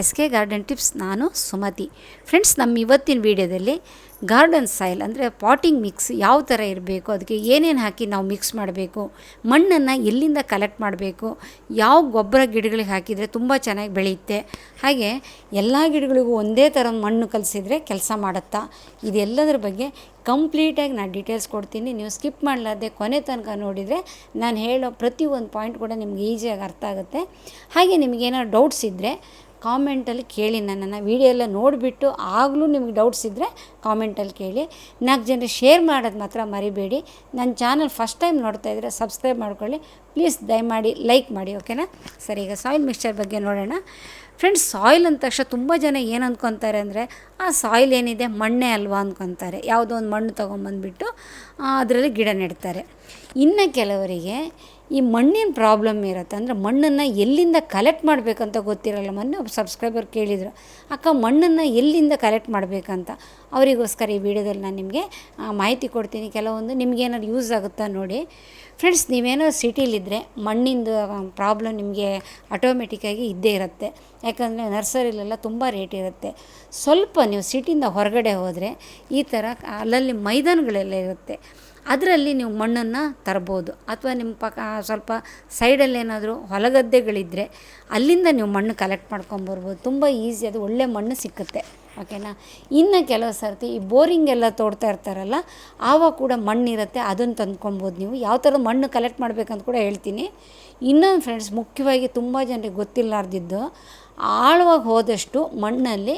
S K garden tips, ನಾನು Sumathi. Friends, ನಮ್ಮ ಇವತ್ತಿನ ವೀಡಿಯೋದಲ್ಲಿ ಗಾರ್ಡನ್ ಸಾಯಿಲ್ ಅಂದರೆ ಪಾಟಿಂಗ್ ಮಿಕ್ಸ್ ಯಾವ ಥರ ಇರಬೇಕು, ಅದಕ್ಕೆ ಏನೇನು ಹಾಕಿ ನಾವು ಮಿಕ್ಸ್ ಮಾಡಬೇಕು, ಮಣ್ಣನ್ನು ಎಲ್ಲಿಂದ ಕಲೆಕ್ಟ್ ಮಾಡಬೇಕು, ಯಾವ ಗೊಬ್ಬರ ಗಿಡಗಳಿಗೆ ಹಾಕಿದರೆ ತುಂಬ ಚೆನ್ನಾಗಿ ಬೆಳೆಯುತ್ತೆ, ಹಾಗೆ ಎಲ್ಲ ಗಿಡಗಳಿಗೂ ಒಂದೇ ಥರ ಮಣ್ಣು ಕಲಿಸಿದರೆ ಕೆಲಸ ಮಾಡುತ್ತಾ? ಇದೆಲ್ಲದರ ಬಗ್ಗೆ ಕಂಪ್ಲೀಟಾಗಿ ನಾನು ಡೀಟೇಲ್ಸ್ ಕೊಡ್ತೀನಿ. ನೀವು ಸ್ಕಿಪ್ ಮಾಡಲಾರ್ದೆ ಕೊನೆ ತನಕ ನೋಡಿದರೆ ನಾನು ಹೇಳೋ ಪ್ರತಿಯೊಂದು ಪಾಯಿಂಟ್ ಕೂಡ ನಿಮ್ಗೆ ಈಸಿಯಾಗಿ ಅರ್ಥ ಆಗುತ್ತೆ. ಹಾಗೆ ನಿಮಗೇನಾದ್ರು ಡೌಟ್ಸ್ ಇದ್ದರೆ ಕಾಮೆಂಟಲ್ಲಿ ಕೇಳಿ ನನ್ನನ್ನು ವೀಡಿಯೋ ಎಲ್ಲ ನೋಡಿಬಿಟ್ಟು ಆಗಲೂ ನಿಮಗೆ ಡೌಟ್ಸ್ ಇದ್ದರೆ ಕಾಮೆಂಟಲ್ಲಿ ಕೇಳಿ. ನಾಲ್ಕು ಜನ ಶೇರ್ ಮಾಡೋದು ಮಾತ್ರ ಮರಿಬೇಡಿ. ನನ್ನ ಚಾನಲ್ ಫಸ್ಟ್ ಟೈಮ್ ನೋಡ್ತಾ ಇದ್ದರೆ ಸಬ್ಸ್ಕ್ರೈಬ್ ಮಾಡ್ಕೊಳ್ಳಿ. ಪ್ಲೀಸ್ ದಯಮಾಡಿ ಲೈಕ್ ಮಾಡಿ ಓಕೆನಾ ಸರಿ, ಈಗ ಸಾಯಿಲ್ ಮಿಕ್ಸ್ಚರ್ ಬಗ್ಗೆ ನೋಡೋಣ. ಫ್ರೆಂಡ್ಸ್ ಸಾಯಿಲ್ ಅಂದ ತಕ್ಷಣ ತುಂಬ ಜನ ಏನು ಅಂದ್ಕೊತಾರೆ ಅಂದರೆ, ಆ ಸಾಯಿಲ್ ಏನಿದೆ? ಮಣ್ಣೆ ಅಲ್ವಾ ಅಂದ್ಕೊತಾರೆ. ಯಾವುದೋ ಒಂದು ಮಣ್ಣು ತೊಗೊಂಬಂದ್ಬಿಟ್ಟು ಅದರಲ್ಲಿ ಗಿಡ ನೆಡ್ತಾರೆ. ಇನ್ನು ಕೆಲವರಿಗೆ ಈ ಮಣ್ಣಿನ ಪ್ರಾಬ್ಲಮ್ ಇರುತ್ತೆ. ಅಂದರೆ ಮಣ್ಣನ್ನು ಎಲ್ಲಿಂದ ಕಲೆಕ್ಟ್ ಮಾಡಬೇಕಂತ ಗೊತ್ತಿರಲ್ಲ. ಮೊನ್ನೆ ಒಬ್ಬ ಸಬ್ಸ್ಕ್ರೈಬರ್ ಕೇಳಿದರು, ಅಕ್ಕ, ಮಣ್ಣನ್ನು ಎಲ್ಲಿಂದ ಕಲೆಕ್ಟ್ ಮಾಡಬೇಕಂತ? ಅವರಿಗೋಸ್ಕರ ಈ ವಿಡಿಯೋದಲ್ಲಿ ನಾನು ನಿಮಗೆ ಮಾಹಿತಿ ಕೊಡ್ತೀನಿ. ಕೆಲವೊಂದು ನಿಮಗೇನಾದ್ರು ಯೂಸ್ ಆಗುತ್ತಾ ನೋಡಿ. ಫ್ರೆಂಡ್ಸ್ ನೀವೇನೋ ಸಿಟಿಲಿದ್ದರೆ ಮಣ್ಣಿಂದು ಪ್ರಾಬ್ಲಮ್ ನಿಮಗೆ ಆಟೋಮೆಟಿಕ್ಕಾಗಿ ಇದ್ದೇ ಇರುತ್ತೆ. ಯಾಕಂದರೆ ನರ್ಸರಿಲೆಲ್ಲ ತುಂಬ ರೇಟ್ ಇರುತ್ತೆ. ಸ್ವಲ್ಪ ನೀವು ಸಿಟಿಯಿಂದ ಹೊರಗಡೆ ಹೋದರೆ ಈ ಥರ ಅಲ್ಲಲ್ಲಿ ಮೈದಾನಗಳೆಲ್ಲ ಇರುತ್ತೆ. ಅದರಲ್ಲಿ ನೀವು ಮಣ್ಣನ್ನು ತರ್ಬೋದು. ಅಥವಾ ನಿಮ್ಮ ಪಕ್ಕ ಸ್ವಲ್ಪ ಸೈಡಲ್ಲಿ ಏನಾದರೂ ಹೊಲಗದ್ದೆಗಳಿದ್ದರೆ ಅಲ್ಲಿಂದ ನೀವು ಮಣ್ಣು ಕಲೆಕ್ಟ್ ಮಾಡ್ಕೊಂಬರ್ಬೋದು ತುಂಬ ಈಸಿ ಅದು ಒಳ್ಳೆ ಮಣ್ಣು ಸಿಕ್ಕುತ್ತೆ. ಓಕೆನಾ? ಇನ್ನು ಕೆಲವು ಸರ್ತಿ ಈ ಬೋರಿಂಗ್ ಎಲ್ಲ ತೋಡ್ತಾ ಇರ್ತಾರಲ್ಲ ಆವಾಗ ಕೂಡ ಮಣ್ಣಿರುತ್ತೆ ಅದನ್ನು ತಂದ್ಕೊಬೋದು ನೀವು. ಯಾವ ಥರ ಮಣ್ಣು ಕಲೆಕ್ಟ್ ಮಾಡಬೇಕಂತ ಕೂಡ ಹೇಳ್ತೀನಿ. ಇನ್ನೊಂದು ಫ್ರೆಂಡ್ಸ್ ಮುಖ್ಯವಾಗಿ ತುಂಬ ಜನರಿಗೆ ಗೊತ್ತಿಲ್ಲಾರ್ದಿದ್ದು, ಆಳವಾಗಿ ಹೋದಷ್ಟು ಮಣ್ಣಲ್ಲಿ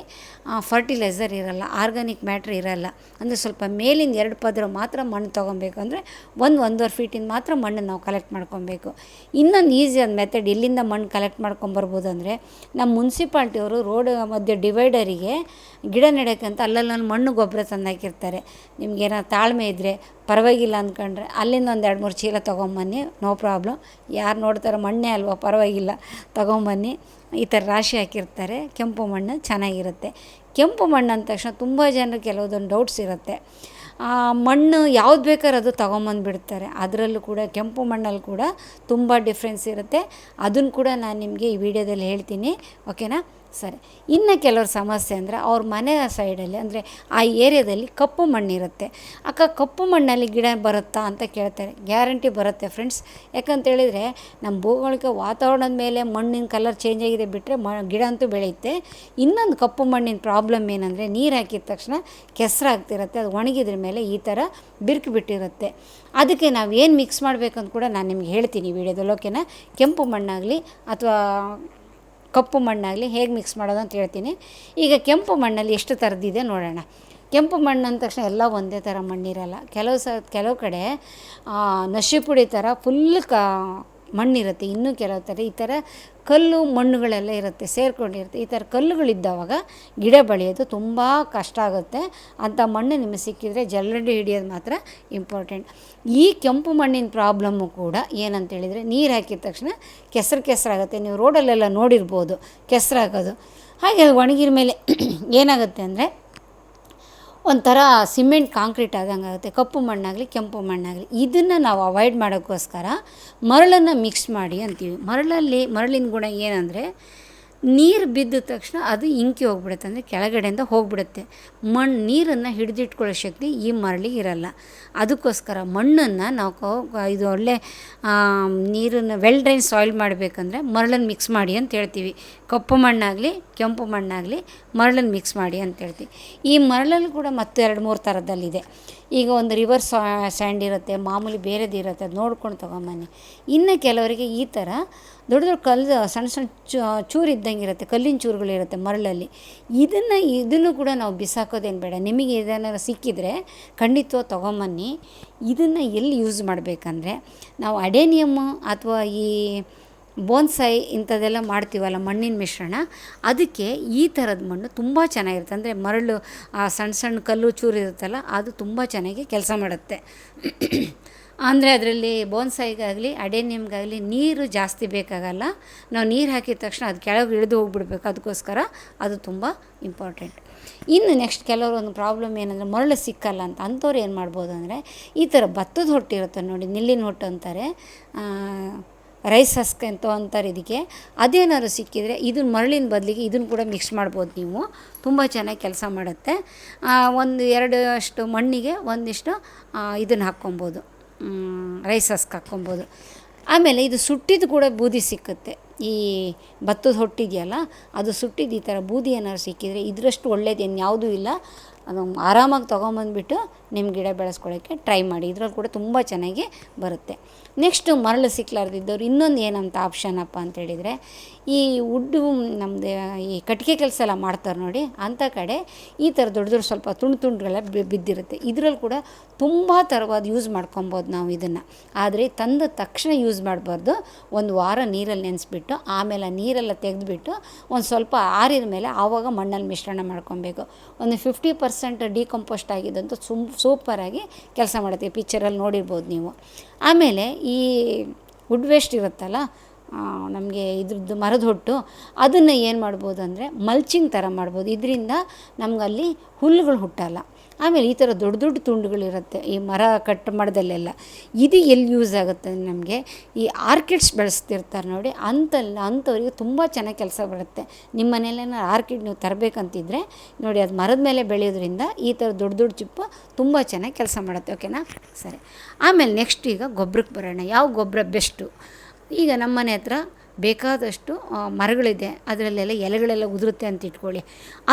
ಫರ್ಟಿಲೈಸರ್ ಇರಲ್ಲ ಆರ್ಗಾನಿಕ್ ಮ್ಯಾಟ್ರ್ ಇರಲ್ಲ. ಅಂದರೆ ಸ್ವಲ್ಪ ಮೇಲಿಂದ ಎರಡು ಪದರ ಮಾತ್ರ ಮಣ್ಣು ತೊಗೊಬೇಕು. ಅಂದರೆ ಒಂದು ಒಂದೂವರೆ ಫೀಟಿಂದ ಮಾತ್ರ ಮಣ್ಣು ನಾವು ಕಲೆಕ್ಟ್ ಮಾಡ್ಕೊಬೇಕು. ಇನ್ನೊಂದು ಈಸಿ ಒಂದು ಮೆಥಡ್ ಇಲ್ಲಿಂದ ಮಣ್ಣು ಕಲೆಕ್ಟ್ ಮಾಡ್ಕೊಂಬರ್ಬೋದು ಅಂದರೆ ನಮ್ಮ ಮುನ್ಸಿಪಾಲ್ಟಿಯವರು ರೋಡ್ ಮಧ್ಯೆ ಡಿವೈಡರಿಗೆ ಗಿಡ ನೆಡೋಕ್ಕಂತ ಅಲ್ಲಲ್ಲಿ ಮಣ್ಣು ಗೊಬ್ಬರ ತಂದಾಕಿರ್ತಾರೆ. ನಿಮ್ಗೇನೋ ತಾಳ್ಮೆ ಇದ್ದರೆ ಪರವಾಗಿಲ್ಲ ಅಂದ್ಕೊಂಡ್ರೆ ಅಲ್ಲಿಂದ ಒಂದು ಎರಡು ಮೂರು ಚೀಲ ತೊಗೊಂಬನ್ನಿ, ನೋ ಪ್ರಾಬ್ಲಮ್. ಯಾರು ನೋಡ್ತಾರೋ ಮಣ್ಣೇ ಅಲ್ವಾ, ಪರವಾಗಿಲ್ಲ. ತೊಗೊಂಬನ್ನಿ. ಈ ಥರ ರಾಶಿ ಹಾಕಿರ್ತಾರೆ. ಕೆಂಪು ಮಣ್ಣು ಚೆನ್ನಾಗಿರುತ್ತೆ. ಕೆಂಪು ಮಣ್ಣು ಅಂದ ತಕ್ಷಣ ತುಂಬ ಜನರು ಕೆಲವೊಂದು ಡೌಟ್ಸ್ ಇರುತ್ತೆ. ಮಣ್ಣು ಯಾವ್ದು ಬೇಕಾದ್ರೂ ಅದು ತೊಗೊಂಬಂದುಬಿಡ್ತಾರೆ ಅದರಲ್ಲೂ ಕೂಡ ಕೆಂಪು ಮಣ್ಣಲ್ಲಿ ಕೂಡ ತುಂಬ ಡಿಫ್ರೆನ್ಸ್ ಇರುತ್ತೆ. ಅದನ್ನು ಕೂಡ ನಾನು ನಿಮಗೆ ಈ ವಿಡಿಯೋದಲ್ಲಿ ಹೇಳ್ತೀನಿ. ಓಕೆನಾ ಸರಿ. ಇನ್ನು ಕೆಲವ್ರ ಸಮಸ್ಯೆ ಅಂದರೆ ಅವ್ರ ಮನೆ ಸೈಡಲ್ಲಿ ಅಂದರೆ ಆ ಏರಿಯಾದಲ್ಲಿ ಕಪ್ಪು ಮಣ್ಣಿರುತ್ತೆ. ಅಕ್ಕ, ಕಪ್ಪು ಮಣ್ಣಲ್ಲಿ ಗಿಡ ಬರುತ್ತಾ ಅಂತ ಕೇಳ್ತಾರೆ. ಗ್ಯಾರಂಟಿ ಬರುತ್ತೆ ಫ್ರೆಂಡ್ಸ್ ಯಾಕಂತೇಳಿದರೆ ನಮ್ಮ ಭೌಗೋಳಿಕ ವಾತಾವರಣದ ಮೇಲೆ ಮಣ್ಣಿನ ಕಲರ್ ಚೇಂಜ್ ಆಗಿದೆ ಬಿಟ್ಟರೆ ಮ, ಗಿಡ ಅಂತೂ ಬೆಳೆಯುತ್ತೆ. ಇನ್ನೊಂದು ಕಪ್ಪು ಮಣ್ಣಿನ ಪ್ರಾಬ್ಲಮ್ ಏನಂದರೆ ನೀರು ಹಾಕಿದ ತಕ್ಷಣ ಕೆಸರಾಗ್ತಿರುತ್ತೆ ಅದು ಒಣಗಿದ್ರ ಮೇಲೆ. ಈ ಥರ ಬಿರುಕು ಬಿಟ್ಟಿರುತ್ತೆ. ಅದಕ್ಕೆ ನಾವು ಏನು ಮಿಕ್ಸ್ ಮಾಡಬೇಕಂತ ಕೂಡ ನಾನು ನಿಮ್ಗೆ ಹೇಳ್ತೀನಿ ವಿಡಿಯೋದಲ್ಲಿ ಓಕೆನಾ ಕೆಂಪು ಮಣ್ಣಾಗಲಿ ಅಥವಾ ಕಪ್ಪು ಮಣ್ಣಾಗಲಿ ಹೇಗೆ ಮಿಕ್ಸ್ ಮಾಡೋದು ಅಂತ ಹೇಳ್ತೀನಿ. ಈಗ ಕೆಂಪು ಮಣ್ಣಲ್ಲಿ ಎಷ್ಟು ಥರದ್ದಿದೆ ನೋಡೋಣ. ಕೆಂಪು ಮಣ್ಣು ಅಂದ ತಕ್ಷಣ ಎಲ್ಲ ಒಂದೇ ಥರ ಮಣ್ಣಿರಲ್ಲ. ಕೆಲವು ಸ, ಕೆಲವು ಕಡೆ ನಶಿ ಪುಡಿ ಥರ ಫುಲ್ ಕ ಮಣ್ಣಿರುತ್ತೆ. ಇನ್ನೂ ಕೆಲವು ಥರ ಈ ಥರ ಕಲ್ಲು ಮಣ್ಣುಗಳೆಲ್ಲ ಇರುತ್ತೆ, ಸೇರ್ಕೊಂಡಿರುತ್ತೆ. ಈ ಥರ ಕಲ್ಲುಗಳಿದ್ದಾವಾಗ ಗಿಡ ಬೆಳೆಯೋದು ತುಂಬ ಕಷ್ಟ ಆಗುತ್ತೆ. ಅಂಥ ಮಣ್ಣು ನಿಮಗೆ ಸಿಕ್ಕಿದರೆ ಜಲ್ಲಡಿ ಹಿಡಿಯೋದು ಮಾತ್ರ ಇಂಪಾರ್ಟೆಂಟ್ ಈ ಕೆಂಪು ಮಣ್ಣಿನ ಪ್ರಾಬ್ಲಮ್ಮು ಕೂಡ ಏನಂತೇಳಿದರೆ ನೀರು ಹಾಕಿದ ತಕ್ಷಣ ಕೆಸರು ಕೆಸರಾಗುತ್ತೆ ನೀವು ರೋಡಲ್ಲೆಲ್ಲ ನೋಡಿರ್ಬೋದು ಕೆಸರಾಗೋದು ಹಾಗೆ ಒಣಗಿರ ಮೇಲೆ ಏನಾಗುತ್ತೆ ಅಂದರೆ ಒಂಥರ ಸಿಮೆಂಟ್ ಕಾಂಕ್ರೀಟ್ ಆದಂಗೆ ಆಗುತ್ತೆ ಕಪ್ಪು ಮಣ್ಣಾಗಲಿ, ಕೆಂಪು ಮಣ್ಣಾಗಲಿ. ಇದನ್ನು ನಾವು ಅವಾಯ್ಡ್ ಮಾಡೋಕ್ಕೋಸ್ಕರ ಮರಳನ್ನು ಮಿಕ್ಸ್ ಮಾಡಿ ಅಂತೀವಿ. ಮರಳಲ್ಲಿ, ಮರಳಿನ ಗುಣ ಏನಂದರೆ ನೀರು ಬಿದ್ದ ತಕ್ಷಣ ಅದು ಇಂಕಿ ಹೋಗ್ಬಿಡುತ್ತೆ, ಅಂದರೆ ಕೆಳಗಡೆಯಿಂದ ಹೋಗ್ಬಿಡುತ್ತೆ. ಮಣ್ಣು ನೀರನ್ನು ಹಿಡಿದಿಟ್ಕೊಳ್ಳೋ ಶಕ್ತಿ ಈ ಮರಳಿಗೆ ಇರಲ್ಲ. ಅದಕ್ಕೋಸ್ಕರ ಮಣ್ಣನ್ನು ನಾವು ಇದು ಒಳ್ಳೆ ನೀರನ್ನು ವೆಲ್ ಡ್ರೈನ್ ಸಾಯಿಲ್ ಮಾಡಬೇಕಂದ್ರೆ ಮರಳನ್ನು ಮಿಕ್ಸ್ ಮಾಡಿ ಅಂತ ಹೇಳ್ತೀವಿ. ಕಪ್ಪು ಮಣ್ಣಾಗಲಿ, ಕೆಂಪು ಮಣ್ಣಾಗಲಿ ಮರಳನ್ನು ಮಿಕ್ಸ್ ಮಾಡಿ ಅಂತ ಹೇಳ್ತೀವಿ. ಈ ಮರಳಲ್ಲಿ ಕೂಡ ಮತ್ತೆ ಎರಡು ಮೂರು ಥರದಲ್ಲಿದೆ ಈಗ ಒಂದು ರಿವರ್ ಸ್ಯಾಂಡ್ ಇರುತ್ತೆ, ಮಾಮೂಲಿ ಬೇರೆದು ಇರುತ್ತೆ, ಅದು ನೋಡ್ಕೊಂಡು ತೊಗೊಂಬನ್ನಿ. ಇನ್ನು ಕೆಲವರಿಗೆ ಈ ಥರ ದೊಡ್ಡ ದೊಡ್ಡ ಕಲ್ಲು ಸಣ್ಣ ಸಣ್ಣ ಚೂರು ಇದ್ದಂಗೆ ಇರುತ್ತೆ, ಕಲ್ಲಿನ ಚೂರುಗಳಿರುತ್ತೆ ಮರಳಲ್ಲಿ. ಇದನ್ನು ಇದನ್ನು ಕೂಡ ನಾವು ಬಿಸಾಕೋದೇನು ಬೇಡ. ನಿಮಗೆ ಇದನ್ನು ಸಿಕ್ಕಿದರೆ ಖಂಡಿತ ತೊಗೊಂಬನ್ನಿ. ಇದನ್ನು ಎಲ್ಲಿ ಯೂಸ್ ಮಾಡಬೇಕಂದ್ರೆ, ನಾವು ಅಡೇನಿಯಮ್ಮು ಅಥವಾ ಈ ಬೋನ್ಸಾಯಿ ಇಂಥದ್ದೆಲ್ಲ ಮಾಡ್ತೀವಲ್ಲ ಮಣ್ಣಿನ ಮಿಶ್ರಣ, ಅದಕ್ಕೆ ಈ ಥರದ ಮಣ್ಣು ತುಂಬ ಚೆನ್ನಾಗಿರುತ್ತೆ. ಅಂದರೆ ಮರಳು ಸಣ್ಣ ಸಣ್ಣ ಕಲ್ಲು ಚೂರು ಇರುತ್ತಲ್ಲ, ಅದು ತುಂಬ ಚೆನ್ನಾಗಿ ಕೆಲಸ ಮಾಡುತ್ತೆ. ಅಂದರೆ ಅದರಲ್ಲಿ ಬೋನ್ಸಾಯಿಗಾಗಲಿ ಅಡೇನಿಯಮ್ಗಾಗಲಿ ನೀರು ಜಾಸ್ತಿ ಬೇಕಾಗಲ್ಲ. ನಾವು ನೀರು ಹಾಕಿದ ತಕ್ಷಣ ಅದು ಕೆಳಗೆ ಇಳಿದು ಹೋಗ್ಬಿಡ್ಬೇಕು. ಅದಕ್ಕೋಸ್ಕರ ಅದು ತುಂಬ ಇಂಪಾರ್ಟೆಂಟ್ ಇನ್ನು ನೆಕ್ಸ್ಟ್ ಕೆಲವರು ಒಂದು ಪ್ರಾಬ್ಲಮ್ ಏನಂದರೆ ಮರಳು ಸಿಕ್ಕಲ್ಲ ಅಂತ, ಅಂಥವ್ರು ಏನು ಮಾಡ್ಬೋದು ಅಂದರೆ ಈ ಥರ ಭತ್ತದ ಹೊಟ್ಟಿರುತ್ತೆ ನೋಡಿ, ನಿಲ್ಲಿನ ಹೊಟ್ಟು ಅಂತಾರೆ. ರೈಸ್ ಹಸ್ಕ್ ಅಂತ ಅಂತಾರೆ ಇದಕ್ಕೆ. ಅದೇನಾದ್ರು ಸಿಕ್ಕಿದರೆ ಇದನ್ನ ಮರಳಿನ ಬದಲಿಗೆ ಇದನ್ನು ಕೂಡ ಮಿಕ್ಸ್ ಮಾಡ್ಬೋದು ನೀವು. ತುಂಬ ಚೆನ್ನಾಗಿ ಕೆಲಸ ಮಾಡುತ್ತೆ. ಒಂದು ಎರಡು ಅಷ್ಟು ಮಣ್ಣಿಗೆ ಒಂದಿಷ್ಟು ಇದನ್ನು ಹಾಕ್ಕೊಬೋದು. ರೈಸ್ ಹಸ್ಕ್ ಹಾಕ್ಕೊಬೋದು. ಆಮೇಲೆ ಇದು ಸುಟ್ಟಿದ್ದು ಕೂಡ ಬೂದಿ ಸಿಕ್ಕುತ್ತೆ. ಈ ಭತ್ತದ ಹೊಟ್ಟಿದೆಯಲ್ಲ, ಅದು ಸುಟ್ಟಿದ್ದು ಈ ಥರ ಬೂದಿ ಏನಾದ್ರು ಸಿಕ್ಕಿದರೆ ಇದರಷ್ಟು ಒಳ್ಳೇದು ಯಾವುದೂ ಇಲ್ಲ. ಅದು ಆರಾಮಾಗಿ ತೊಗೊಂಬಂದ್ಬಿಟ್ಟು ನಿಮ್ಮ ಗಿಡ ಬೆಳೆಸ್ಕೊಳ್ಳೋಕ್ಕೆ ಟ್ರೈ ಮಾಡಿ. ಇದ್ರಲ್ಲಿ ಕೂಡ ತುಂಬ ಚೆನ್ನಾಗಿ ಬರುತ್ತೆ. ನೆಕ್ಸ್ಟು ಮರಳು ಸಿಕ್ಲಾರ್ದಿದ್ದವ್ರು ಇನ್ನೊಂದು ಏನಂತ ಆಪ್ಷನ್ ಅಪ್ಪ ಅಂತೇಳಿದರೆ ಈ ವುಡ್ಡು ನಮ್ಮದು ಈ ಕಟ್ಟಿಗೆ ಕೆಲಸ ಎಲ್ಲ ಮಾಡ್ತಾರೆ ನೋಡಿ ಅಂಥ ಕಡೆ ಈ ಥರ ದೊಡ್ಡ ದೊಡ್ಡ ಸ್ವಲ್ಪ ತುಂಡು ತುಂಡುಗಳೆಲ್ಲ ಬಿದ್ದಿರುತ್ತೆ. ಇದರಲ್ಲಿ ಕೂಡ ತುಂಬ ಥರವಾದ ಯೂಸ್ ಮಾಡ್ಕೊಬೋದು ನಾವು ಇದನ್ನು. ಆದರೆ ತಂದ ತಕ್ಷಣ ಯೂಸ್ ಮಾಡಬಾರ್ದು. ಒಂದು ವಾರ ನೀರಲ್ಲಿ ನೆನೆಸ್ಬಿಟ್ಟು, ಆಮೇಲೆ ನೀರೆಲ್ಲ ತೆಗೆದುಬಿಟ್ಟು ಒಂದು ಸ್ವಲ್ಪ ಆರಿದ ಮೇಲೆ ಆವಾಗ ಮಣ್ಣಲ್ಲಿ ಮಿಶ್ರಣ ಮಾಡ್ಕೊಬೇಕು. ಒಂದು ಫಿಫ್ಟಿ ಪರ್ಸೆಂಟ್ ಡಿಕಂಪೋಸ್ಟ್ ಆಗಿದ್ದಂತೂ ಸುಮ್, ಸೂಪರಾಗಿ ಕೆಲಸ ಮಾಡುತ್ತೆ ಪಿಕ್ಚರಲ್ಲಿ ನೋಡಿರ್ಬೋದು ನೀವು. ಆಮೇಲೆ ಈ ವುಡ್ ವೇಸ್ಟ್ ಇರುತ್ತಲ್ಲ ನಮಗೆ ಇದ್ರದ್ದು ಮರದ ಹೊಟ್ಟು, ಅದನ್ನು ಏನು ಮಾಡ್ಬೋದು ಅಂದರೆ ಮಲ್ಚಿಂಗ್ ಥರ ಮಾಡ್ಬೋದು. ಇದರಿಂದ ನಮಗಲ್ಲಿ ಹುಲ್ಲುಗಳು ಹುಟ್ಟಲ್ಲ. ಆಮೇಲೆ ಈ ಥರ ದೊಡ್ಡ ದೊಡ್ಡ ತುಂಡುಗಳಿರುತ್ತೆ ಈ ಮರ ಕಟ್ ಮಾಡೋದಲ್ಲೆಲ್ಲ ಇದು ಎಲ್ಲಿ ಯೂಸ್ ಆಗುತ್ತೆ ನಮಗೆ? ಈ ಆರ್ಕಿಡ್ಸ್ ಬೆಳೆಸ್ತಿರ್ತಾರೆ ನೋಡಿ ಅಂತಲ್ಲ ಅಂಥವ್ರಿಗೆ ತುಂಬ ಚೆನ್ನಾಗಿ ಕೆಲಸ ಬರುತ್ತೆ. ನಿಮ್ಮ ಮನೇಲೇನೋ ಆರ್ಕಿಡ್ ನೀವು ತರಬೇಕಂತಿದ್ರೆ ನೋಡಿ, ಅದು ಮರದ ಮೇಲೆ ಬೆಳೆಯೋದ್ರಿಂದ ಈ ಥರ ದೊಡ್ಡ ದೊಡ್ಡ ಚಿಪ್ಪು ತುಂಬ ಚೆನ್ನಾಗಿ ಕೆಲಸ ಮಾಡುತ್ತೆ ಓಕೆನಾ ಸರಿ. ಆಮೇಲೆ ನೆಕ್ಸ್ಟ್ ಈಗ ಗೊಬ್ಬರಕ್ಕೆ ಬರೋಣ. ಯಾವ ಗೊಬ್ಬರ ಬೆಸ್ಟು ಈಗ ನಮ್ಮ ಮನೆ ಹತ್ರ ಬೇಕಾದಷ್ಟು ಮರಗಳಿದೆ. ಅದರಲ್ಲೆಲ್ಲ ಎಲೆಗಳೆಲ್ಲ ಉದುರುತ್ತೆ ಅಂತ ಇಟ್ಕೊಳ್ಳಿ.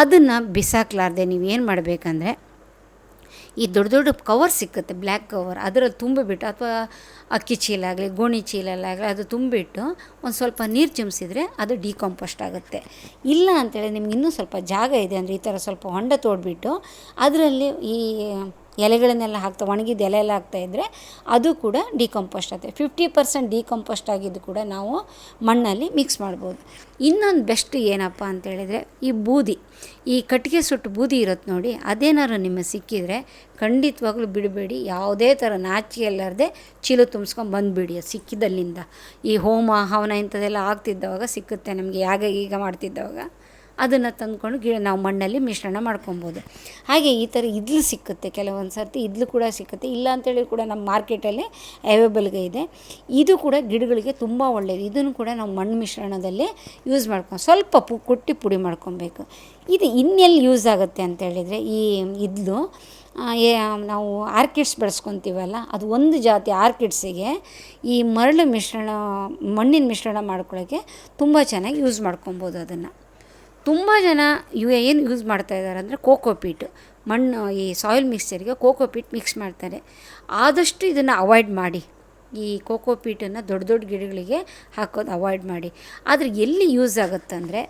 ಅದನ್ನು ಬಿಸಾಕ್ಲಾರ್ದೆ ನೀವು ಏನು ಮಾಡಬೇಕಂದ್ರೆ ಈ ದೊಡ್ಡ ದೊಡ್ಡ ಕವರ್ ಸಿಕ್ಕುತ್ತೆ ಬ್ಲ್ಯಾಕ್ ಕವರ್ ಅದರಲ್ಲಿ ತುಂಬಿಬಿಟ್ಟು, ಅಥವಾ ಅಕ್ಕಿ ಚೀಲಾಗಲಿ, ಗೋಣಿ ಚೀಲಲ್ಲಾಗಲಿ, ಅದು ತುಂಬಿಟ್ಟು ಒಂದು ಸ್ವಲ್ಪ ನೀರು ಚಿಮ್ಸಿದ್ರೆ ಅದು ಡಿಕಾಂಪೋಸ್ಟ್ ಆಗುತ್ತೆ. ಇಲ್ಲ ಅಂತೇಳಿ ನಿಮ್ಗೆ ಇನ್ನೂ ಸ್ವಲ್ಪ ಜಾಗ ಇದೆ ಅಂದರೆ ಈ ಥರ ಸ್ವಲ್ಪ ಹೊಂಡ ತೋಡ್ಬಿಟ್ಟು, ಅದರಲ್ಲಿ ಈ ಎಲೆಗಳನ್ನೆಲ್ಲ ಹಾಕ್ತಾ, ಒಣಗಿದ ಎಲೆ ಎಲ್ಲ ಹಾಕ್ತಾಯಿದ್ರೆ ಅದು ಕೂಡ ಡಿಕಂಪೋಸ್ಟ್ ಆಗುತ್ತೆ. ಫಿಫ್ಟಿ ಪರ್ಸೆಂಟ್ ಡಿಕಂಪೋಸ್ಟ್ ಆಗಿದ್ದು ಕೂಡ ನಾವು ಮಣ್ಣಲ್ಲಿ ಮಿಕ್ಸ್ ಮಾಡ್ಬೋದು. ಇನ್ನೊಂದು ಬೆಸ್ಟ್ ಏನಪ್ಪ ಅಂತೇಳಿದರೆ ಈ ಬೂದಿ, ಈ ಕಟ್ಟಿಗೆ ಸುಟ್ಟು ಬೂದಿ ಇರುತ್ತೆ ನೋಡಿ, ಅದೇನಾದ್ರು ನಿಮಗೆ ಸಿಕ್ಕಿದರೆ ಖಂಡಿತವಾಗ್ಲೂ ಬಿಡಬೇಡಿ. ಯಾವುದೇ ಥರ ನಾಚಿಕೆ ಇಲ್ಲಾರ್ದೆ ಚೀಲ ತುಂಬಿಸ್ಕೊಂಡು ಬಂದುಬಿಡಿ. ಅದು ಸಿಕ್ಕಿದಲ್ಲಿಂದ ಈ ಹೋಮ, ಹವನ ಇಂಥದ್ದೆಲ್ಲ ಆಗ್ತಿದ್ದವಾಗ ಸಿಕ್ಕುತ್ತೆ ನಮಗೆ, ಯಾಗ ಈಗ ಮಾಡ್ತಿದ್ದವಾಗ. ಅದನ್ನು ತಂದ್ಕೊಂಡು ಗಿ ನಾವು ಮಣ್ಣಲ್ಲಿ ಮಿಶ್ರಣ ಮಾಡ್ಕೊಬೋದು. ಹಾಗೆ ಈ ಥರ ಇದ್ಲು ಸಿಕ್ಕುತ್ತೆ, ಕೆಲವೊಂದು ಸರ್ತಿ ಇದ್ಲು ಕೂಡ ಸಿಕ್ಕುತ್ತೆ. ಇಲ್ಲ ಅಂತೇಳಿ ಕೂಡ ನಮ್ಮ ಮಾರ್ಕೆಟಲ್ಲಿ ಅವೈಲೇಬಲ್ಗೆ ಇದೆ. ಇದು ಕೂಡ ಗಿಡಗಳಿಗೆ ತುಂಬ ಒಳ್ಳೆಯದು ಇದನ್ನು ಕೂಡ ನಾವು ಮಣ್ಣು ಮಿಶ್ರಣದಲ್ಲಿ ಯೂಸ್ ಮಾಡ್ಕೊಂಡು ಸ್ವಲ್ಪ ಪು, ಕುಟ್ಟಿ ಪುಡಿ ಮಾಡ್ಕೊಬೇಕು. ಇದು ಇನ್ನೆಲ್ಲಿ ಯೂಸ್ ಆಗುತ್ತೆ ಅಂತೇಳಿದರೆ ಈ ಇದ್ಲು ನಾವು ಆರ್ಕಿಡ್ಸ್ ಬೆಳೆಸ್ಕೊತೀವಲ್ಲ, ಅದು ಒಂದು ಜಾತಿ ಆರ್ಕಿಡ್ಸಿಗೆ ಈ ಮರಳು ಮಿಶ್ರಣ, ಮಣ್ಣಿನ ಮಿಶ್ರಣ ಮಾಡ್ಕೊಳ್ಳೋಕ್ಕೆ ತುಂಬ ಚೆನ್ನಾಗಿ ಯೂಸ್ ಮಾಡ್ಕೊಬೋದು ಅದನ್ನು. ತುಂಬ ಜನ ಯು ಏನು ಯೂಸ್ ಮಾಡ್ತಾ ಇದ್ದಾರೆ ಅಂದರೆ ಕೋಕೋಪೀಟ್ ಮಣ್ಣು, ಈ ಸಾಯಿಲ್ ಮಿಕ್ಸ್ಚರ್ಗೆ ಕೋಕೋಪೀಟ್ ಮಿಕ್ಸ್ ಮಾಡ್ತಾರೆ. ಆದಷ್ಟು ಇದನ್ನು ಅವಾಯ್ಡ್ ಮಾಡಿ. ಈ ಕೋಕೋಪೀಟನ್ನು ದೊಡ್ಡ ದೊಡ್ಡ ಗಿಡಗಳಿಗೆ ಹಾಕೋದು ಅವಾಯ್ಡ್ ಮಾಡಿ. ಆದರೆ ಎಲ್ಲಿ ಯೂಸ್ ಆಗುತ್ತಂದರೆ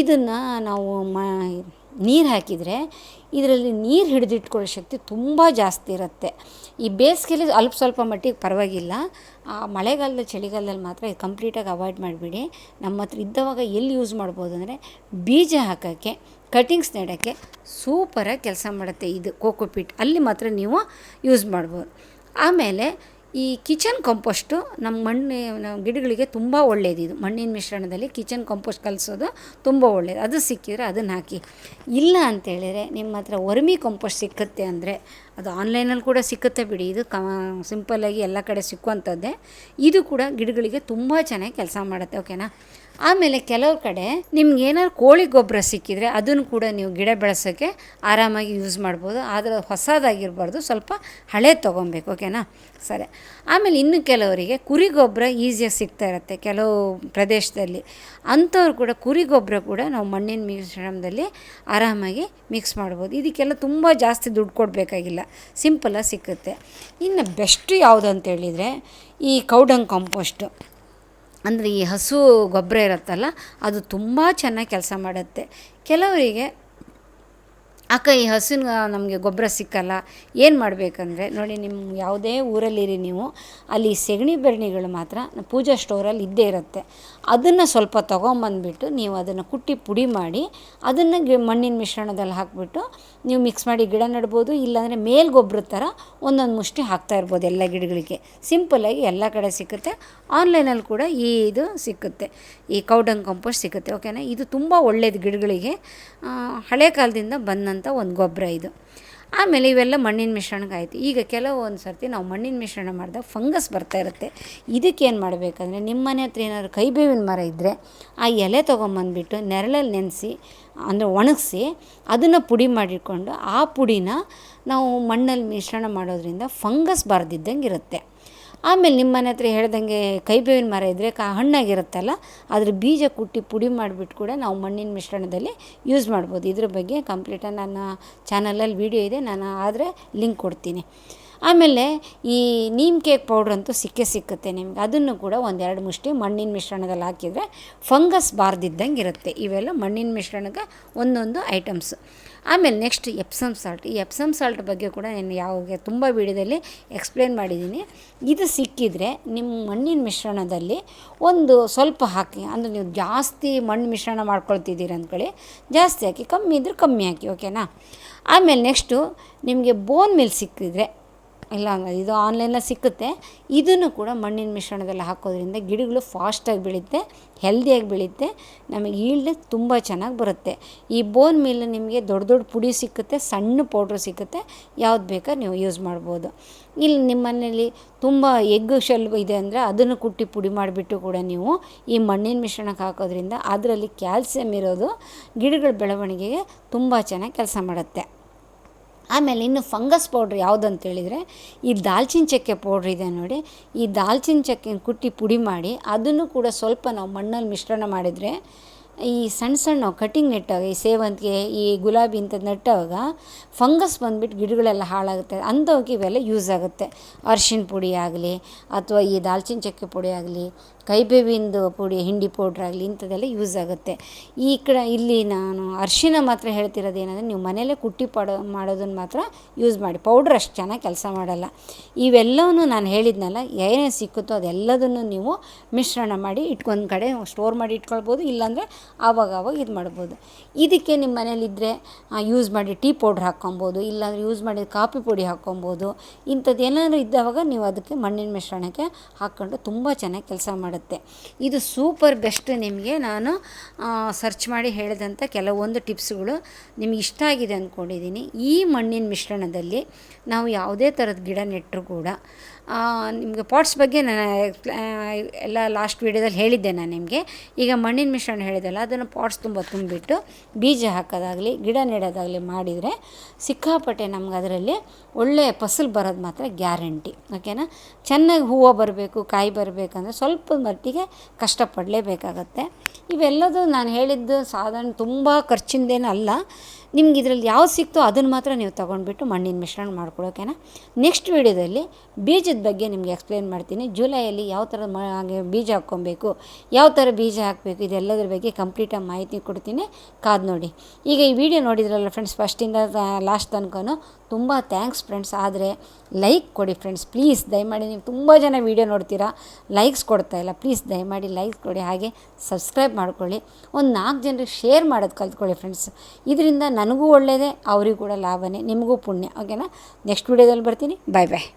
ಇದನ್ನು ನಾವು ಮ, ನೀರು ಹಾಕಿದರೆ ಇದರಲ್ಲಿ ನೀರು ಹಿಡಿದಿಟ್ಕೊಳ್ಳೋ ಶಕ್ತಿ ತುಂಬ ಜಾಸ್ತಿ ಇರುತ್ತೆ. ಈ ಬೇಸಿಗೆಯಲ್ಲಿ ಅಲ್ಪ ಸ್ವಲ್ಪ ಮಟ್ಟಿಗೆ ಪರವಾಗಿಲ್ಲ. ಆ ಮಳೆಗಾಲದ ಚಳಿಗಾಲದಲ್ಲಿ ಮಾತ್ರ ಇದು ಕಂಪ್ಲೀಟಾಗಿ ಅವಾಯ್ಡ್ ಮಾಡಿಬಿಡಿ. ನಮ್ಮ ಹತ್ರ ಇದ್ದವಾಗ ಎಲ್ಲಿ ಯೂಸ್ ಮಾಡ್ಬೋದು ಅಂದರೆ ಬೀಜ ಹಾಕೋಕ್ಕೆ ಕಟಿಂಗ್ಸ್ ನೆಡೋಕ್ಕೆ ಸೂಪರಾಗಿ ಕೆಲಸ ಮಾಡುತ್ತೆ ಇದು ಕೋಕೋಪಿಟ್ ಅಲ್ಲಿ ಮಾತ್ರ ನೀವು ಯೂಸ್ ಮಾಡ್ಬೋದು. ಆಮೇಲೆ ಈ ಕಿಚನ್ ಕಂಪೋಸ್ಟು ನಮ್ಮ ಮಣ್ಣು ಗಿಡಗಳಿಗೆ ತುಂಬ ಒಳ್ಳೆಯದು ಇದು. ಮಣ್ಣಿನ ಮಿಶ್ರಣದಲ್ಲಿ ಕಿಚನ್ ಕಂಪೋಸ್ಟ್ ಕಲಿಸೋದು ತುಂಬ ಒಳ್ಳೆಯದು ಅದು ಸಿಕ್ಕಿದರೆ ಅದನ್ನು ಹಾಕಿ. ಇಲ್ಲ ಅಂತೇಳಿದರೆ ನಿಮ್ಮ ಹತ್ರ ವರ್ಮಿ ಕಂಪೋಸ್ಟ್ ಸಿಕ್ಕುತ್ತೆ ಅಂದರೆ ಅದು ಆನ್ಲೈನಲ್ಲಿ ಕೂಡ ಸಿಕ್ಕುತ್ತೆ ಬಿಡಿ. ಇದು ಕ, ಸಿಂಪಲ್ಲಾಗಿ ಎಲ್ಲ ಕಡೆ ಸಿಕ್ಕುವಂಥದ್ದೇ. ಇದು ಕೂಡ ಗಿಡಗಳಿಗೆ ತುಂಬ ಚೆನ್ನಾಗಿ ಕೆಲಸ ಮಾಡುತ್ತೆ. ಓಕೆನಾ? ಆಮೇಲೆ ಕೆಲವು ಕಡೆ ನಿಮ್ಗೆ ಏನಾದ್ರು ಕೋಳಿ ಗೊಬ್ಬರ ಸಿಕ್ಕಿದರೆ ಅದನ್ನು ಕೂಡ ನೀವು ಗಿಡ ಬೆಳೆಸೋಕ್ಕೆ ಆರಾಮಾಗಿ ಯೂಸ್ ಮಾಡ್ಬೋದು. ಆದರೆ ಹೊಸದಾಗಿರಬಾರ್ದು. ಸ್ವಲ್ಪ ಹಳೆ ತೊಗೊಬೇಕು. ಓಕೆನಾ ಸರಿ. ಆಮೇಲೆ ಇನ್ನು ಕೆಲವರಿಗೆ ಕುರಿ ಗೊಬ್ಬರ ಈಸಿಯಾಗಿ ಸಿಗ್ತಾ ಇರುತ್ತೆ ಕೆಲವು ಪ್ರದೇಶದಲ್ಲಿ. ಅಂಥವ್ರು ಕೂಡ ಕುರಿ ಗೊಬ್ಬರ ಕೂಡ ನಾವು ಮಣ್ಣಿನ ಮಿಶ್ರಣದಲ್ಲಿ ಆರಾಮಾಗಿ ಮಿಕ್ಸ್ ಮಾಡ್ಬೋದು. ಇದಕ್ಕೆಲ್ಲ ತುಂಬ ಜಾಸ್ತಿ ದುಡ್ಡು ಕೊಡಬೇಕಾಗಿಲ್ಲ. ಸಿಂಪಲಾಗಿ ಸಿಕ್ಕುತ್ತೆ. ಇನ್ನು ಬೆಸ್ಟ್ ಯಾವುದು ಅಂತೇಳಿದರೆ ಈ ಕೌಡಂಗ್ ಕಾಂಪೋಸ್ಟು ಅಂದರೆ ಈ ಹಸು ಗೊಬ್ಬರ ಇರುತ್ತಲ್ಲ ಅದು ತುಂಬ ಚೆನ್ನಾಗಿ ಕೆಲಸ ಮಾಡುತ್ತೆ. ಕೆಲವರಿಗೆ ಅಕ್ಕ ಈ ಹಸುವಿನ ನಮಗೆ ಗೊಬ್ಬರ ಸಿಕ್ಕಲ್ಲ, ಏನು ಮಾಡಬೇಕಂದ್ರೆ, ನೋಡಿ ನಿಮ್ಮ ಯಾವುದೇ ಊರಲ್ಲಿರಿ ನೀವು, ಅಲ್ಲಿ ಸೆಗಣಿ ಬೆರಣಿಗಳು ಮಾತ್ರ ಪೂಜಾ ಸ್ಟೋರಲ್ಲಿ ಇದ್ದೇ ಇರುತ್ತೆ. ಅದನ್ನು ಸ್ವಲ್ಪ ತೊಗೊಂಬಂದ್ಬಿಟ್ಟು ನೀವು ಅದನ್ನು ಕುಟ್ಟಿ ಪುಡಿ ಮಾಡಿ, ಅದನ್ನು ಗಿ ಮಣ್ಣಿನ ಮಿಶ್ರಣದಲ್ಲಿ ಹಾಕಿಬಿಟ್ಟು ನೀವು ಮಿಕ್ಸ್ ಮಾಡಿ ಗಿಡ ನೆಡ್ಬೋದು, ಇಲ್ಲಾಂದರೆ ಮೇಲ್ ಗೊಬ್ಬರದ ಥರ ಒಂದೊಂದು ಮುಷ್ಟಿ ಹಾಕ್ತಾ ಇರ್ಬೋದು ಎಲ್ಲ ಗಿಡಗಳಿಗೆ. ಸಿಂಪಲ್ಲಾಗಿ ಎಲ್ಲ ಕಡೆ ಸಿಕ್ಕುತ್ತೆ. ಆನ್ಲೈನಲ್ಲಿ ಕೂಡ ಈ ಇದು ಸಿಕ್ಕುತ್ತೆ. ಈ ಕೌಡಂಗ್ ಕಂಪೋಸ್ಟ್ ಸಿಕ್ಕುತ್ತೆ ಓಕೆನಾ ಇದು ತುಂಬ ಒಳ್ಳೆಯದು ಗಿಡಗಳಿಗೆ ಹಳೆ ಕಾಲದಿಂದ ಬಂದಂಥ ಒಂದು ಗೊಬ್ಬರ ಇದು. ಆಮೇಲೆ ಇವೆಲ್ಲ ಮಣ್ಣಿನ ಮಿಶ್ರಣಕ್ಕೆ ಆಯಿತು. ಈಗ ಕೆಲವೊಂದು ಸರ್ತಿ ನಾವು ಮಣ್ಣಿನ ಮಿಶ್ರಣ ಮಾಡಿದಾಗ ಫಂಗಸ್ ಬರ್ತಾ ಇರುತ್ತೆ. ಇದಕ್ಕೆ ಏನು ಮಾಡಬೇಕಂದ್ರೆ ನಿಮ್ಮ ಮನೆ ಹತ್ರ ಏನಾದ್ರು ಕೈಬೇವಿನ ಮರ ಇದ್ದರೆ ಆ ಎಲೆ ತೊಗೊಂಬಂದ್ಬಿಟ್ಟು ನೆರಳಲ್ಲಿ ನೆನೆಸಿ, ಅಂದರೆ ಒಣಗಿಸಿ ಅದನ್ನು ಪುಡಿ ಮಾಡಿಟ್ಕೊಂಡು ಆ ಪುಡಿನ ನಾವು ಮಣ್ಣಲ್ಲಿ ಮಿಶ್ರಣ ಮಾಡೋದ್ರಿಂದ ಫಂಗಸ್ ಬಾರ್ದಿದ್ದಂಗೆ ಇರುತ್ತೆ. ಆಮೇಲೆ ನಿಮ್ಮ ಮನೆ ಹತ್ರ ಹೇಳ್ದಂಗೆ ಕೈಬೇವಿನ ಮರ ಇದ್ದರೆ ಕಾ ಹಣ್ಣಾಗಿರುತ್ತಲ್ಲ, ಅದ್ರ ಬೀಜ ಕುಟ್ಟಿ ಪುಡಿ ಮಾಡಿಬಿಟ್ಟು ಕೂಡ ನಾವು ಮಣ್ಣಿನ ಮಿಶ್ರಣದಲ್ಲಿ ಯೂಸ್ ಮಾಡ್ಬೋದು. ಇದ್ರ ಬಗ್ಗೆ ಕಂಪ್ಲೀಟಾಗಿ ನನ್ನ ಚಾನಲಲ್ಲಿ ವೀಡಿಯೋ ಇದೆ, ನಾನು ಆದರೆ ಲಿಂಕ್ ಕೊಡ್ತೀನಿ. ಆಮೇಲೆ ಈ ನೀಮ್ ಕೇಕ್ ಪೌಡ್ರ್ ಅಂತೂ ಸಿಕ್ಕೇ ಸಿಕ್ಕುತ್ತೆ ನಿಮ್ಗೆ. ಅದನ್ನು ಕೂಡ ಒಂದೆರಡು ಮುಷ್ಟಿ ಮಣ್ಣಿನ ಮಿಶ್ರಣದಲ್ಲಿ ಹಾಕಿದರೆ ಫಂಗಸ್ ಬಾರ್ದಿದ್ದಂಗೆ ಇರುತ್ತೆ. ಇವೆಲ್ಲ ಮಣ್ಣಿನ ಮಿಶ್ರಣಕ್ಕೆ ಒಂದೊಂದು ಐಟಮ್ಸ್ ಆಮೇಲೆ ನೆಕ್ಸ್ಟ್ ಎಪ್ಸಮ್ ಸಾಲ್ಟ್. ಈ ಎಪ್ಸಮ್ ಸಾಲ್ಟ್ ಬಗ್ಗೆ ಕೂಡ ನಾನು ಯಾವಾಗ ತುಂಬ ವಿಡಿಯೋದಲ್ಲಿ ಎಕ್ಸ್ಪ್ಲೇನ್ ಮಾಡಿದ್ದೀನಿ. ಇದು ಸಿಕ್ಕಿದರೆ ನಿಮ್ಮ ಮಣ್ಣಿನ ಮಿಶ್ರಣದಲ್ಲಿ ಒಂದು ಸ್ವಲ್ಪ ಹಾಕಿ, ಅಂದರೆ ನೀವು ಜಾಸ್ತಿ ಮಣ್ಣು ಮಿಶ್ರಣ ಮಾಡ್ಕೊಳ್ತಿದ್ದೀರ ಅಂದ್ಕೊಳ್ಳಿ. ಜಾಸ್ತಿ ಹಾಕಿ, ಕಮ್ಮಿ ಇದ್ರೆ ಕಮ್ಮಿ ಹಾಕಿ ಓಕೆನಾ ಆಮೇಲೆ ನೆಕ್ಸ್ಟು ನಿಮಗೆ ಬೋನ್ ಮಿಲ್ ಸಿಕ್ಕಿದ್ರೆ ಇಲ್ಲ ಇದು ಆನ್ಲೈನಲ್ಲಿ ಸಿಕ್ಕುತ್ತೆ. ಇದನ್ನು ಕೂಡ ಮಣ್ಣಿನ ಮಿಶ್ರಣದಲ್ಲಿ ಹಾಕೋದ್ರಿಂದ ಗಿಡಗಳು ಫಾಸ್ಟಾಗಿ ಬೆಳೆಯುತ್ತೆ ಹೆಲ್ದಿಯಾಗಿ ಬೆಳೆಯುತ್ತೆ ನಮಗೆ ಈಲ್ಡ್ ತುಂಬ ಚೆನ್ನಾಗಿ ಬರುತ್ತೆ. ಈ ಬೋನ್ ಮಿಲ್ ನಿಮಗೆ ದೊಡ್ಡ ದೊಡ್ಡ ಪುಡಿ ಸಿಕ್ಕುತ್ತೆ, ಸಣ್ಣ ಪೌಡ್ರ್ ಸಿಕ್ಕುತ್ತೆ, ಯಾವ್ದು ಬೇಕಾ ನೀವು ಯೂಸ್ ಮಾಡ್ಬೋದು. ಇಲ್ಲಿ ನಿಮ್ಮ ಮನೆಯಲ್ಲಿ ತುಂಬ ಎಗ್ ಶೆಲ್ ಇದೆ ಅಂದರೆ ಅದನ್ನು ಕುಟ್ಟಿ ಪುಡಿ ಮಾಡಿಬಿಟ್ಟು ಕೂಡ ನೀವು ಈ ಮಣ್ಣಿನ ಮಿಶ್ರಣಕ್ಕೆ ಹಾಕೋದ್ರಿಂದ ಅದರಲ್ಲಿ ಕ್ಯಾಲ್ಸಿಯಂ ಇರೋದು ಗಿಡಗಳ ಬೆಳವಣಿಗೆಗೆ ತುಂಬ ಚೆನ್ನಾಗಿ ಕೆಲಸ ಮಾಡುತ್ತೆ. ಆಮೇಲೆ ಇನ್ನು ಫಂಗಸ್ ಪೌಡ್ರ್ ಯಾವುದು ಅಂತೇಳಿದರೆ ಈ ದಾಲ್ಚಿನ ಚಕ್ಕೆ ಪೌಡ್ರ್ ಇದೆ ನೋಡಿ. ಈ ದಾಲ್ಚಿನ ಚಕ್ಕೆನ ಕುಟ್ಟಿ ಪುಡಿ ಮಾಡಿ ಅದನ್ನು ಕೂಡ ಸ್ವಲ್ಪ ನಾವು ಮಣ್ಣಲ್ಲಿ ಮಿಶ್ರಣ ಮಾಡಿದರೆ, ಈ ಸಣ್ಣ ಸಣ್ಣ ಕಟಿಂಗ್ ನೆಟ್ಟಾಗ, ಈ ಸೇವಂತಿಗೆ, ಈ ಗುಲಾಬಿ ಇಂಥದ್ದು ನೆಟ್ಟಾಗ ಫಂಗಸ್ ಬಂದುಬಿಟ್ಟು ಗಿಡಗಳೆಲ್ಲ ಹಾಳಾಗುತ್ತೆ. ಅಂಥವಕ್ಕೆ ಇವೆಲ್ಲ ಯೂಸ್ ಆಗುತ್ತೆ. ಅರ್ಶಿನ ಪುಡಿ ಆಗಲಿ, ಅಥವಾ ಈ ದಾಲ್ಚಿನ ಚಕ್ಕೆ ಪುಡಿ ಆಗಲಿ ಕೈಬೇವಿಂದು ಪುಡಿ, ಹಿಂಡಿ ಪೌಡ್ರ್ ಆಗಲಿ, ಇಂಥದ್ದೆಲ್ಲ ಯೂಸ್ ಆಗುತ್ತೆ. ಈ ಕಡೆ ಇಲ್ಲಿ ನಾನು ಅರಿಶಿನ ಮಾತ್ರ ಹೇಳ್ತಿರೋದು ಏನಂದರೆ, ನೀವು ಮನೆಯಲ್ಲೇ ಕುಟ್ಟಿ ಪಡೋ ಮಾಡೋದನ್ನು ಮಾತ್ರ ಯೂಸ್ ಮಾಡಿ. ಪೌಡ್ರ್ ಅಷ್ಟು ಚೆನ್ನಾಗಿ ಕೆಲಸ ಮಾಡಲ್ಲ. ಇವೆಲ್ಲವೂ ನಾನು ಹೇಳಿದ್ನಲ್ಲ ಏನೇ ಸಿಕ್ಕುತ್ತೋ ಅದೆಲ್ಲದನ್ನು ನೀವು ಮಿಶ್ರಣ ಮಾಡಿ ಇಟ್ಕೊಂಡು ಕಡೆ ಸ್ಟೋರ್ ಮಾಡಿ ಇಟ್ಕೊಳ್ಬೋದು, ಇಲ್ಲಾಂದರೆ ಆವಾಗ ಆವಾಗ ಇದು ಮಾಡ್ಬೋದು. ಇದಕ್ಕೆ ನಿಮ್ಮ ಮನೇಲಿದ್ದರೆ ಯೂಸ್ ಮಾಡಿ ಟೀ ಪೌಡ್ರ್ ಹಾಕ್ಕೊಬೋದು ಇಲ್ಲಾಂದರೆ ಯೂಸ್ ಮಾಡಿದ ಕಾಫಿ ಪುಡಿ ಹಾಕ್ಕೊಬೋದು ಇಂಥದ್ದು ಏನಾದರೂ ಇದ್ದಾವಾಗ ನೀವು ಅದಕ್ಕೆ ಮಣ್ಣಿನ ಮಿಶ್ರಣಕ್ಕೆ ಹಾಕ್ಕೊಂಡು ತುಂಬ ಚೆನ್ನಾಗಿ ಕೆಲಸ ಮಾಡುತ್ತೆ ಇದು ಸೂಪರ್ ಬೆಸ್ಟ್ ನಿಮಗೆ ನಾನು ಸರ್ಚ್ ಮಾಡಿ ಹೇಳಿದಂಥ ಕೆಲವೊಂದು ಟಿಪ್ಸ್ಗಳು ನಿಮ್ಗೆ ಇಷ್ಟ ಆಗಿದೆ ಅಂದ್ಕೊಂಡಿದ್ದೀನಿ ಈ ಮಣ್ಣಿನ ಮಿಶ್ರಣದಲ್ಲಿ ನಾವು ಯಾವುದೇ ಥರದ ಗಿಡ ನೆಟ್ಟರೂ ಕೂಡ ನಿಮಗೆ ಪಾಟ್ಸ್ ಬಗ್ಗೆ ನಾನು ಎಲ್ಲ ಲಾಸ್ಟ್ ವೀಡಿಯೋದಲ್ಲಿ ಹೇಳಿದ್ದೆ ನಾನು ನಿಮಗೆ. ಈಗ ಮಣ್ಣಿನ ಮಿಶ್ರಣ ಹೇಳಿದೆಲ್ಲ ಅದನ್ನು ಪಾಟ್ಸ್ ತುಂಬ ತುಂಬಿಟ್ಟು ಬೀಜ ಹಾಕೋದಾಗಲಿ, ಗಿಡ ನೆಡೋದಾಗಲಿ ಮಾಡಿದರೆ ಸಿಕ್ಕಾಪಟ್ಟೆ ನಮ್ಗೆ ಅದರಲ್ಲಿ ಒಳ್ಳೆಯ ಫಸಲು ಬರೋದು ಮಾತ್ರ ಗ್ಯಾರಂಟಿ ಓಕೆನಾ ಚೆನ್ನಾಗಿ ಹೂವು ಬರಬೇಕು, ಕಾಯಿ ಬರಬೇಕಂದ್ರೆ ಸ್ವಲ್ಪ ಮಟ್ಟಿಗೆ ಕಷ್ಟಪಡಲೇಬೇಕಾಗತ್ತೆ. ಇವೆಲ್ಲದೂ ನಾನು ಹೇಳಿದ್ದು ಸಾಧಾರಣ ತುಂಬ ಖರ್ಚಿಂದೇನೂ ಅಲ್ಲ ನಿಮ್ಗೆ ಇದರಲ್ಲಿ ಯಾವ್ದು ಸಿಕ್ತೋ ಅದನ್ನು ಮಾತ್ರ ನೀವು ತೊಗೊಂಡ್ಬಿಟ್ಟು ಮಣ್ಣಿನ ಮಿಶ್ರಣ ಮಾಡ್ಕೊಳ್ಳೋಕೆನಾ ನೆಕ್ಸ್ಟ್ ವೀಡಿಯೋದಲ್ಲಿ ಬೀಜದ ಬಗ್ಗೆ ನಿಮಗೆ ಎಕ್ಸ್ಪ್ಲೇನ್ ಮಾಡ್ತೀನಿ. ಜುಲೈಯಲ್ಲಿ ಯಾವ ಥರ ಬೀಜ ಹಾಕ್ಕೊಬೇಕು, ಯಾವ ಥರ ಬೀಜ ಹಾಕಬೇಕು, ಇದೆಲ್ಲದರ ಬಗ್ಗೆ ಕಂಪ್ಲೀಟಾಗಿ ಮಾಹಿತಿ ಕೊಡ್ತೀನಿ. ಕಾದು ನೋಡಿ. ಈಗ ಈ ವಿಡಿಯೋ ನೋಡಿದ್ರಲ್ಲ ಫ್ರೆಂಡ್ಸ್ ಫಸ್ಟಿಂದ ಲಾಸ್ಟ್ ತನಕನೂ ತುಂಬ ಥ್ಯಾಂಕ್ಸ್ ಫ್ರೆಂಡ್ಸ್ ಆದರೆ ಲೈಕ್ ಕೊಡಿ ಫ್ರೆಂಡ್ಸ್ ಪ್ಲೀಸ್ ದಯಮಾಡಿ ನೀವು ತುಂಬ ಜನ ವೀಡಿಯೋ ನೋಡ್ತೀರಾ ಲೈಕ್ಸ್ ಕೊಡ್ತಾ ಇಲ್ಲ. ಪ್ಲೀಸ್ ದಯಮಾಡಿ ಲೈಕ್ಸ್ ಕೊಡಿ. ಹಾಗೆ ಸಬ್ಸ್ಕ್ರೈಬ್ ಮಾಡ್ಕೊಳ್ಳಿ. ಒಂದು ನಾಲ್ಕು ಜನರಿಗೆ ಶೇರ್ ಮಾಡೋದು ಕಲ್ತ್ಕೊಳ್ಳಿ ಫ್ರೆಂಡ್ಸ್ ಇದರಿಂದ ನನಗೂ ಒಳ್ಳೆಯದೇ ಅವರಿಗೂ ಕೂಡ ಲಾಭನೇ, ನಿಮಗೂ ಪುಣ್ಯ. ಓಕೆನಾ ನೆಕ್ಸ್ಟ್ ವೀಡಿಯೋದಲ್ಲಿ ಬರ್ತೀನಿ. ಬಾಯ್ ಬಾಯ್